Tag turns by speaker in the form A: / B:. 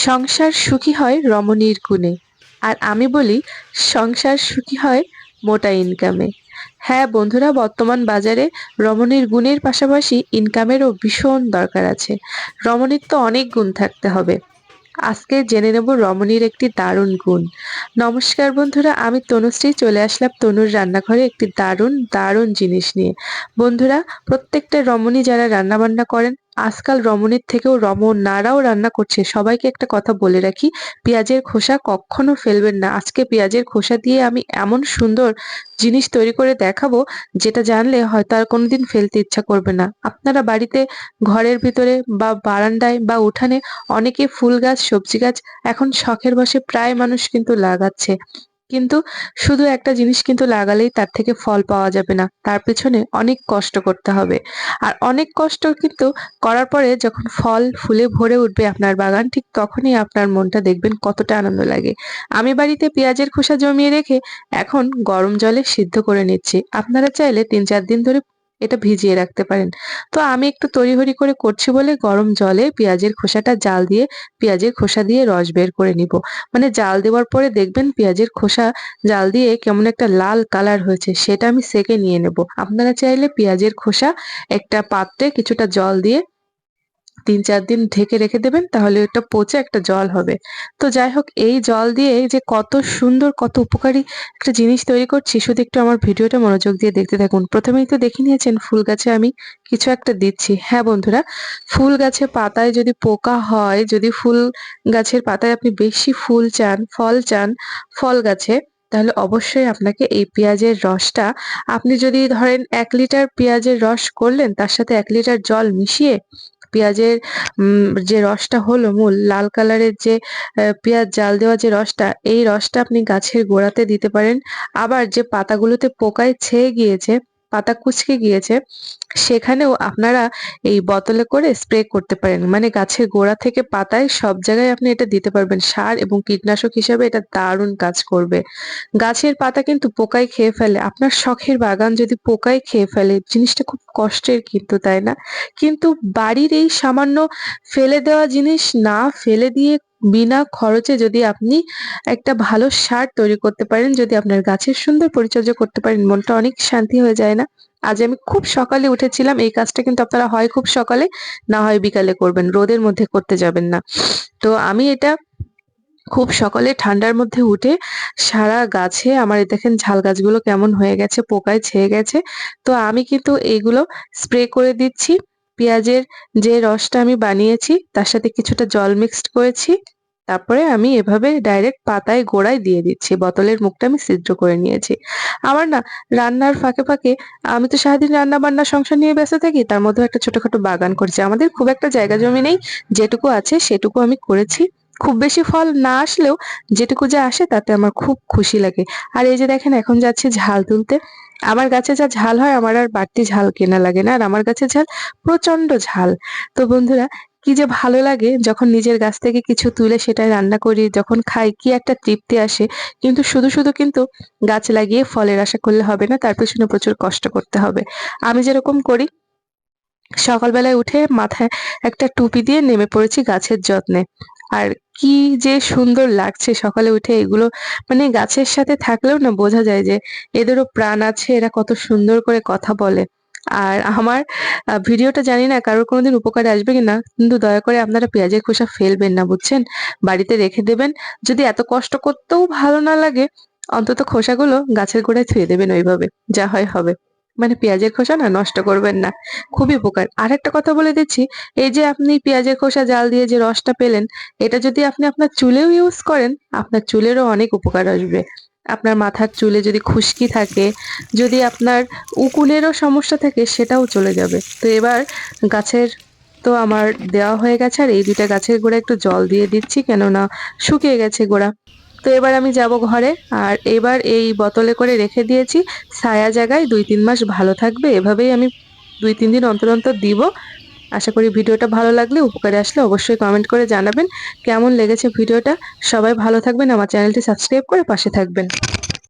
A: সংসার সুখী হয় রমণীর গুণে। আর আমি বলি, সংসার সুখী হয় মোটা ইনকামে। হ্যাঁ বন্ধুরা, বর্তমান বাজারে রমণীর গুণের পাশাপাশি ইনকামেরও ভীষণ দরকার আছে। রমণীর তো অনেক গুণ থাকতে হবে। আজকে জেনে নেব রমণীর একটি দারুণ গুণ। নমস্কার বন্ধুরা, আমি তনুশ্রী, চলে আসলাম তনুর রান্নাঘরে একটি দারুণ দারুণ জিনিস নিয়ে। বন্ধুরা, প্রত্যেকটা রমণী যারা রান্নাবান্না করেন আজকাল রমণীর থেকেও রমণারাও রান্না করছে। সবাইকে একটা কথা বলে রাখি, পেঁয়াজের খোসা কখনো ফেলবেন না। আজকে পেঁয়াজের খোসা দিয়ে আমি এমন সুন্দর জিনিস তৈরি করে দেখাবো, যেটা জানলে হয়তো আর কোনোদিন ফেলতে ইচ্ছা করবে না। আপনারা বাড়িতে, ঘরের ভিতরে বা বারান্দায় বা উঠানে অনেকে ফুল গাছ, সবজি গাছ এখন শখের বসে প্রায় মানুষ কিন্তু লাগাচ্ছে। কিন্তু শুধু একটা জিনিস কিন্তু লাগালেই তার থেকে ফল পাওয়া যাবে না। তার পেছনে অনেক কষ্ট করতে হবে। আর অনেক কষ্ট কিন্তু করার পরে যখন ফল ফুলে ভরে উঠবে আপনার বাগান, ঠিক তখনই আপনার মনটা দেখবেন কতটা আনন্দ লাগে। আমি বাড়িতে পেঁয়াজের খোসা জমিয়ে রেখে এখন গরম জলে সিদ্ধ করে নিচ্ছি। আপনারা চাইলে তিন চার দিন ধরে এটা ভিজিয়ে রাখতে পারেন। তো আমি একটু তড়িহড়ি করে করছি বলে গরম জলে পেঁয়াজের খোসাটা জাল দিয়ে পেঁয়াজের খোসা দিয়ে রস বের করে নিব। মানে জাল দেওয়ার পরে দেখবেন পেঁয়াজের খোসা জাল দিয়ে কেমন একটা লাল কালার হয়েছে, সেটা আমি সেকে নিয়ে নেব। আপনারা চাইলে পেঁয়াজের খোসা একটা পাত্রে কিছুটা জল দিয়ে তিন চার দিন ঢেকে রেখে দেবেন, তাহলে ওটা পচে একটা জল হবে। তো যাই হোক, এই জল দিয়ে যে কত সুন্দর, কত উপকারী একটা জিনিস তৈরি করছি, শুধু একটু আমার ভিডিওটা মনোযোগ দিয়ে দেখতে থাকুন। প্রথমেই তো দেখে নিয়েছেন, ফুল গাছে আমি কিছু একটা দিচ্ছি। হ্যাঁ বন্ধুরা, ফুল গাছে পাতায় যদি পোকা হয়, যদি ফুল গাছের পাতায় আপনি বেশি ফুল চান, ফল চান, ফল গাছে, তাহলে অবশ্যই আপনাকে এই পেঁয়াজের রসটা, আপনি যদি ধরেন এক লিটার পেঁয়াজের রস করলেন, তার সাথে এক লিটার জল মিশিয়ে পেঁয়াজের যে রসটা হলো মূল, লাল কালারের যে পেঁয়াজ জাল দেওয়া যে রসটা, এই রসটা আপনি গাছের গোড়াতে দিতে পারেন। আবার যে পাতাগুলোতে পোকায় ছেয়ে গিয়েছে পাতা কুচকে গিয়েছে, সেখানেও আপনারা এই বোতলে করে স্প্রে করতে পারেন। মানে গাছের গোড়া থেকে পাতায় সব জায়গায় আপনি এটা দিতে পারবেন। সার এবং কীটনাশক হিসাবে এটা দারুণ কাজ করবে। গাছের পাতা কিন্তু পোকায় খেয়ে ফেলে। আপনার শখের বাগান যদি পোকায় খেয়ে ফেলে, জিনিসটা খুব কষ্টের কিন্তু, তাই না? কিন্তু বাড়ির এই সামান্য ফেলে দেওয়া জিনিস না ফেলে দিয়ে বিনা খরচে যদি আপনি একটা ভালো সার তৈরি করতে পারেন, যদি আপনার গাছের সুন্দর পরিচর্যা করতে পারেন, মনটা অনেক শান্তি হয়ে যায় না। আজ আমি খুব সকালে উঠেছিলাম, এই কাজটা কিন্তু আপনারা হয় খুব সকালে, না হয় বিকালে করবেন, রোদের মধ্যে করতে যাবেন না। তো আমি এটা খুব সকালে ঠান্ডার মধ্যে উঠে সারা গাছে, আমার দেখেন ঝাল গাছগুলো কেমন হয়ে গেছে, পোকায় ছেয়ে গেছে, তো আমি কিন্তু এইগুলো স্প্রে করে দিচ্ছি। পেঁয়াজের যে রসটা আমি বানিয়েছি, তার সাথে কিছুটা জল মিক্সড করেছি। তারপরে আমি এভাবে ডাইরেক্ট পাতায় গোড়ায় দিয়ে দিচ্ছি। বোতলের মুখটা আমি সিদ্ধ করে নিয়েছি। আমার না রান্নার ফাঁকে ফাঁকে, আমি তো সারাদিন রান্না বান্না সংসার নিয়ে ব্যস্ত থাকি, তার মধ্যে একটা ছোটখাটো বাগান করছি। আমাদের খুব একটা জায়গা জমি নেই, যেটুকু আছে সেটুকু আমি করেছি। খুব বেশি ফল না আসলেও যেটুকু যা আসে, তাতে আমার খুব খুশি লাগে। আর এই যে দেখেন, এখন যাচ্ছে ঝাল তুলতে। আমার গাছে যা ঝাল হয়, আমার আর বাড়তি ঝাল কেনা লাগে না, আর আমার গাছে ঝাল প্রচণ্ড ঝাল। তো বন্ধুরা, কি যে ভালো লাগে যখন নিজের গাছ থেকে কিছু তুলে সেটাই রান্না করি, যখন খাই, কি একটা তৃপ্তি আসে। কিন্তু শুধু শুধু কিন্তু গাছ লাগিয়ে ফলের আশা করলে হবে না, তার পেছনে প্রচুর কষ্ট করতে হবে। আমি যেরকম করি, সকালবেলায় উঠে মাথায় একটা টুপি দিয়ে নেমে পড়েছি গাছের যত্নে। আর কি যে সুন্দর লাগছে সকালে উঠে এগুলো। মানে গাছের সাথে থাকলেও না বোঝা যায় যে এদেরও প্রাণ আছে, এরা কত সুন্দর করে কথা বলে। আর আমার ভিডিওটা জানি না কারোর কোনোদিন উপকারে আসবে কিনা, কিন্তু দয়া করে আপনারা পেঁয়াজের খোসা ফেলবেন না, বুঝছেন? বাড়িতে রেখে দেবেন। যদি এত কষ্ট করতেও ভালো না লাগে, অন্তত খোসাগুলো গাছের গোড়ায় থুয়ে দেবেন ওইভাবে, যা হয় হবে। মানে পেঁয়াজের খোসা না নষ্ট করবেন না। খুবই উপকার। আর একটা কথা বলে দিচ্ছি, এই যে আপনি পেঁয়াজের খোসা, জাল দিয়ে যে রসটা পেলেন, এটা যদি আপনি আপনার চুলেও ইউজ করেন, আপনার চুলেরও অনেক উপকার আসবে। আপনার মাথার চুলে যদি খুশকি থাকে, যদি আপনার উকুলেরও সমস্যা থাকে, সেটাও চলে যাবে। তো এবার গাছের তো আমার দেওয়া হয়ে গেছে, আর এই দুইটা গাছের গোড়া একটু জল দিয়ে দিচ্ছি, কেননা শুকিয়ে গেছে গোড়া। তো এবার আমি যাব ঘরে, আর এবার এই বোতলে করে রেখে দিয়েছি ছায়া জায়গায়। দুই তিন মাস ভালো থাকবে, এভাবেই আমি দুই তিন দিন অন্তর অন্তর দিব। আশা করি ভিডিওটা ভালো লাগলে, উপকারে আসলে অবশ্যই কমেন্ট করে জানাবেন। কেমন লেগেছে ভিডিওটা? সবাই ভালো থাকবেন, আমার চ্যানেলটি সাবস্ক্রাইব করে পাশে থাকবেন।